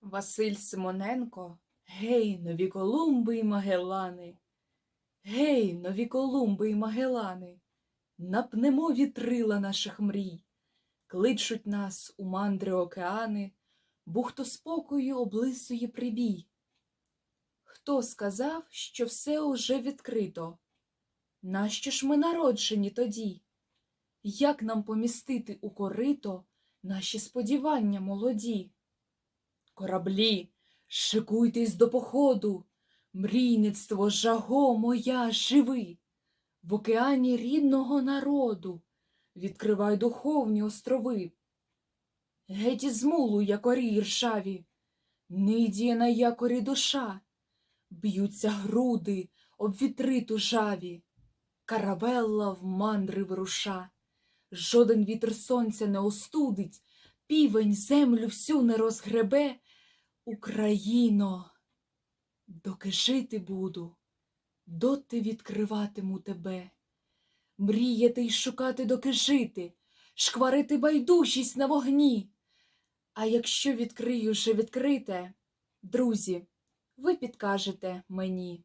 Василь Симоненко, гей, нові Колумби й Магелани. Гей, нові Колумби й Магелани, напнемо вітрила наших мрій, кличуть нас у мандри океани, бухто спокою облисує прибій. Хто сказав, що все уже відкрито? Нащо ж ми народжені тоді? Як нам помістити у корито наші сподівання молоді? Кораблі, шикуйтесь до походу, мрійництво, жаго моя, живи, в океані рідного народу, відкривай духовні острови. Геть із мулу якорі ржаві, нидіє на якорі душа, б'ються груди об вітри тужаві, каравелла в мандри вируша, жоден вітер сонця не остудить, півень землю всю не розгребе, Україно, доки жити буду, доти відкриватиму тебе, мріяти й шукати, доки жити, шкварити байдужість на вогні. А якщо відкрию вже відкрите, друзі, ви підкажете мені.